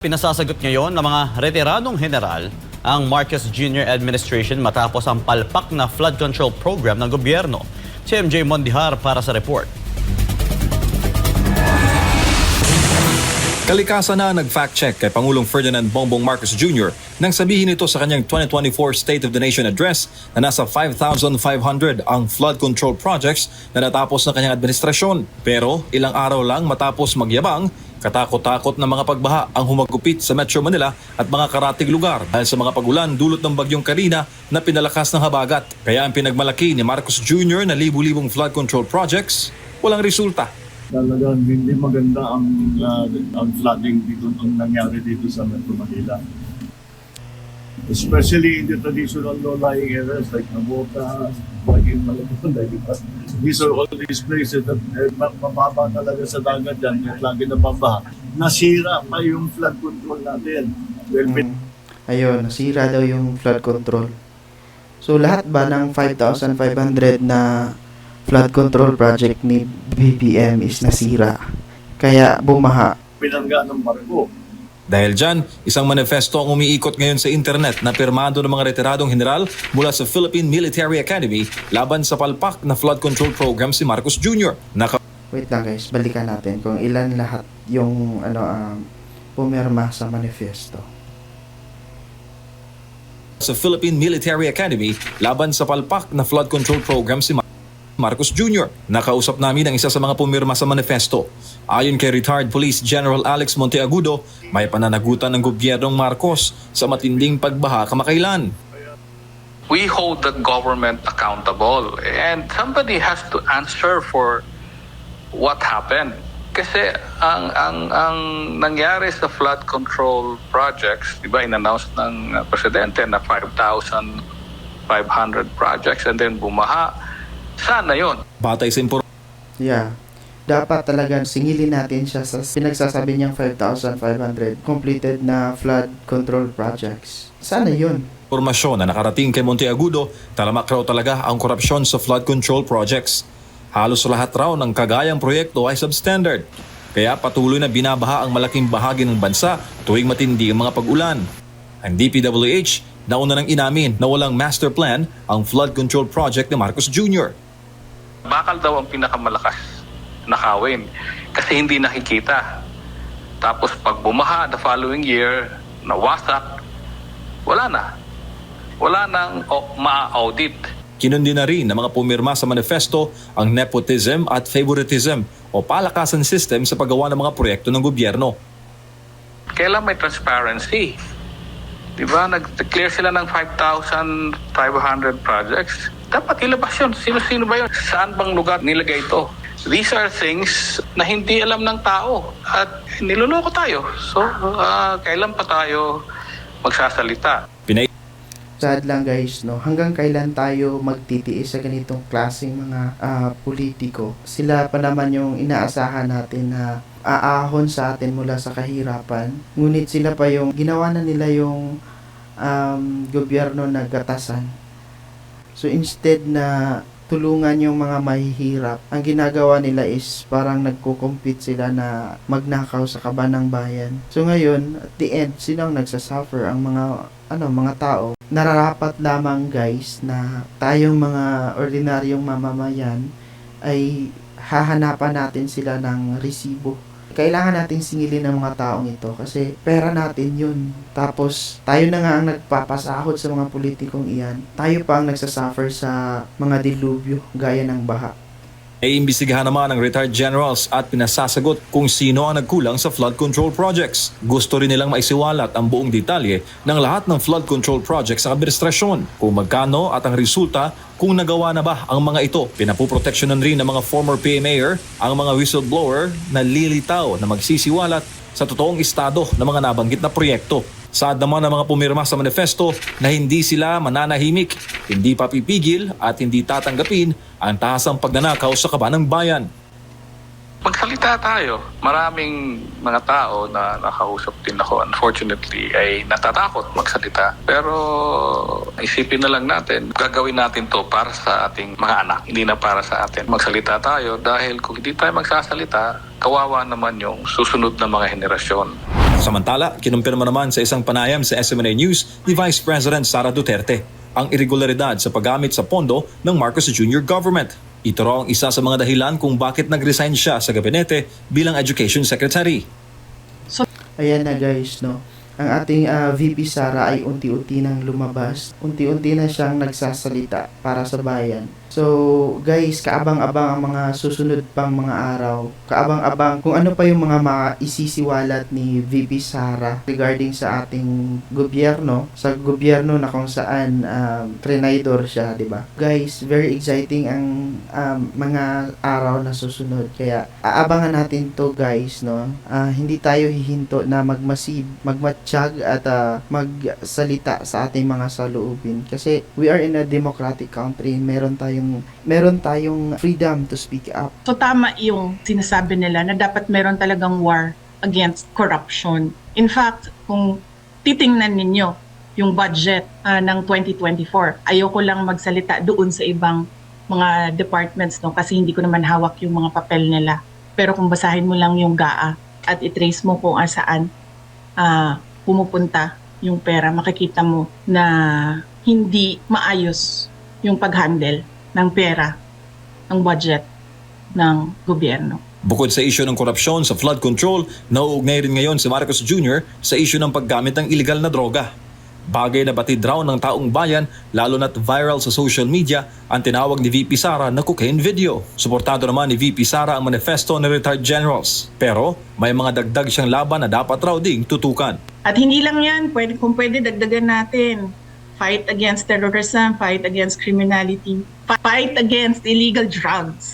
Pinasasagot ngayon ng mga retiradong general ang Marcos Jr. Administration matapos ang palpak na flood control program ng gobyerno. Si MJ Mondihar para sa report. Kalikasan na nag-fact check kay Pangulong Ferdinand Bongbong Marcos Jr. nang sabihin ito sa kanyang 2024 State of the Nation Address na nasa 5,500 ang flood control projects na natapos ng kanyang administrasyon. Pero ilang araw lang matapos magyabang, katakot-takot na mga pagbaha ang humagupit sa Metro Manila at mga karatig lugar dahil sa mga pagulan dulot ng bagyong Karina na pinalakas ng habagat. Kaya ang pinagmalaki ni Marcos Jr. na libu-libong flood control projects, walang resulta. talagang hindi maganda ang uh, ang flooding dito ang nangyari dito sa Metro Manila. Especially in the traditional low-lying areas like Nabota, Baging Malabon, like These are all these places that eh, ma- mababa talaga sa dagat dyan, at lagi nababaha. Nasira pa yung flood control natin. Well, Mm. Ayun, nasira daw yung flood control. So lahat ba ng 5,500 na flood control project ni BBM is nasira? Kaya bumaha. pinangga ng barko. Dahil dyan, isang manifesto ang umiikot ngayon sa internet na pirmado ng mga retiradong general mula sa Philippine Military Academy laban sa palpak na flood control program si Marcos Jr. Naka Wait lang guys, balikan natin kung ilan lahat yung ano um, pumirma sa manifesto. sa Philippine Military Academy laban sa palpak na flood control program si Marcos Jr. Nakausap namin ang isa sa mga pumirma sa manifesto. Ayon kay retired Police General Alex Monteagudo, may pananagutan ng gobyernong Marcos sa matinding pagbaha kamakailan. we hold the government accountable and somebody has to answer for what happened kasi ang ang ang nangyari sa flood control projects di ba inannounce ng uh, presidente na 5,500 projects and then bumaha sana yon Batay sa impormasyon Yeah. Dapat talaga singilin natin siya sa pinagsasabi niyang 5,500 completed na flood control projects. Sana yun. impormasyon na nakarating kay Monteagudo, talamak raw talaga ang korupsyon sa flood control projects. Halos lahat raw ng kagayang proyekto ay substandard. Kaya patuloy na binabaha ang malaking bahagi ng bansa tuwing matindi ang mga pag-ulan. Ang DPWH nauna nang inamin na walang master plan ang flood control project ni Marcos Jr. bakal daw ang pinakamalakas nakawin kasi hindi nakikita. Tapos pag bumaha the following year, nawasak, wala na. Wala nang o, ma-audit. Kinundi na rin ng mga pumirma sa manifesto ang nepotism at favoritism o palakasan system sa paggawa ng mga proyekto ng gobyerno. Kailan may transparency? Di ba? Nag-declare sila ng 5,500 projects. Dapat ilabas yun. Sino-sino ba yun? Saan bang lugar nilagay ito? These are things na hindi alam ng tao at niloloko tayo. So, ah, kailan pa tayo magsasalita? Pinay Sad lang guys, no? Hanggang kailan tayo magtitiis sa ganitong klaseng mga ah, politiko? Sila pa naman yung inaasahan natin na aahon sa atin mula sa kahirapan. Ngunit sila pa yung ginawa na nila yung um, gobyerno na gatasan. So instead na tulungan yung mga mahihirap, ang ginagawa nila is parang nagko-compete sila na magnakaw sa kaban ng bayan. So ngayon, at the end, sino ang nagsasuffer? Ang mga ano, mga tao. Nararapat lamang guys na tayong mga ordinaryong mamamayan ay hahanapan natin sila ng resibo. Kailangan nating singilin ng mga taong ito kasi pera natin yun. Tapos tayo na nga ang nagpapasahod sa mga politikong iyan. Tayo pa ang nagsasuffer sa mga dilubyo gaya ng baha. Ay imbisigahan naman ng retired generals at pinasasagot kung sino ang nagkulang sa flood control projects. Gusto rin nilang maisiwalat ang buong detalye ng lahat ng flood control projects sa administrasyon, kung magkano at ang resulta kung nagawa na ba ang mga ito. Pinapoproteksyonan rin ng mga former PA mayor ang mga whistleblower na lilitaw na magsisiwalat sa totoong estado ng mga nabanggit na proyekto. Saad naman ng mga pumirma sa manifesto na hindi sila mananahimik, hindi papipigil at hindi tatanggapin ang tahasang pagnanakaw sa kaban ng bayan. Magsalita tayo. Maraming mga tao na nakausap din ako, unfortunately, ay natatakot magsalita. Pero isipin na lang natin, gagawin natin to para sa ating mga anak, hindi na para sa atin. Magsalita tayo dahil kung hindi tayo magsasalita, kawawa naman yung susunod na mga henerasyon. Samantala, kinumpirma naman sa isang panayam sa SMNA News ni Vice President Sara Duterte ang irregularidad sa paggamit sa pondo ng Marcos Jr. government. Ito raw ang isa sa mga dahilan kung bakit nag-resign siya sa gabinete bilang Education Secretary. Ayan na guys, no. Ang ating ah, VP Sara ay unti-unti nang lumabas. Unti-unti na siyang nagsasalita para sa bayan. So, guys, kaabang-abang ang mga susunod pang mga araw. Kaabang-abang kung ano pa yung mga maisisiwalat ni VP Sara regarding sa ating gobyerno. Sa gobyerno na kung saan um, trenaydor siya, di ba? Guys, very exciting ang um, mga araw na susunod. Kaya, aabangan natin to guys, no? Ah, hindi tayo hihinto na magmasib, magmatsyag at ah, magsalita sa ating mga saloobin. Kasi we are in a democratic country. Meron tayong meron tayong freedom to speak up. So tama yung sinasabi nila na dapat meron talagang war against corruption. In fact, kung titingnan ninyo yung budget ah, ng 2024, ayoko lang magsalita doon sa ibang mga departments no kasi hindi ko naman hawak yung mga papel nila. Pero kung basahin mo lang yung GAA at itrace mo kung saan ah, pumupunta yung pera, makikita mo na hindi maayos yung pag-handle ng pera, ng budget ng gobyerno. Bukod sa isyu ng korupsyon sa flood control, nauugnay rin ngayon si Marcos Jr. sa isyu ng paggamit ng illegal na droga. Bagay na batid raw ng taong bayan lalo na't viral sa social media ang tinawag ni VP Sara na cocaine video. Suportado naman ni VP Sara ang manifesto ng retired generals. Pero may mga dagdag siyang laban na dapat raw ding tutukan. At hindi lang yan, pwede, kung pwede dagdagan natin. Fight against terrorism, fight against criminality, fight against illegal drugs.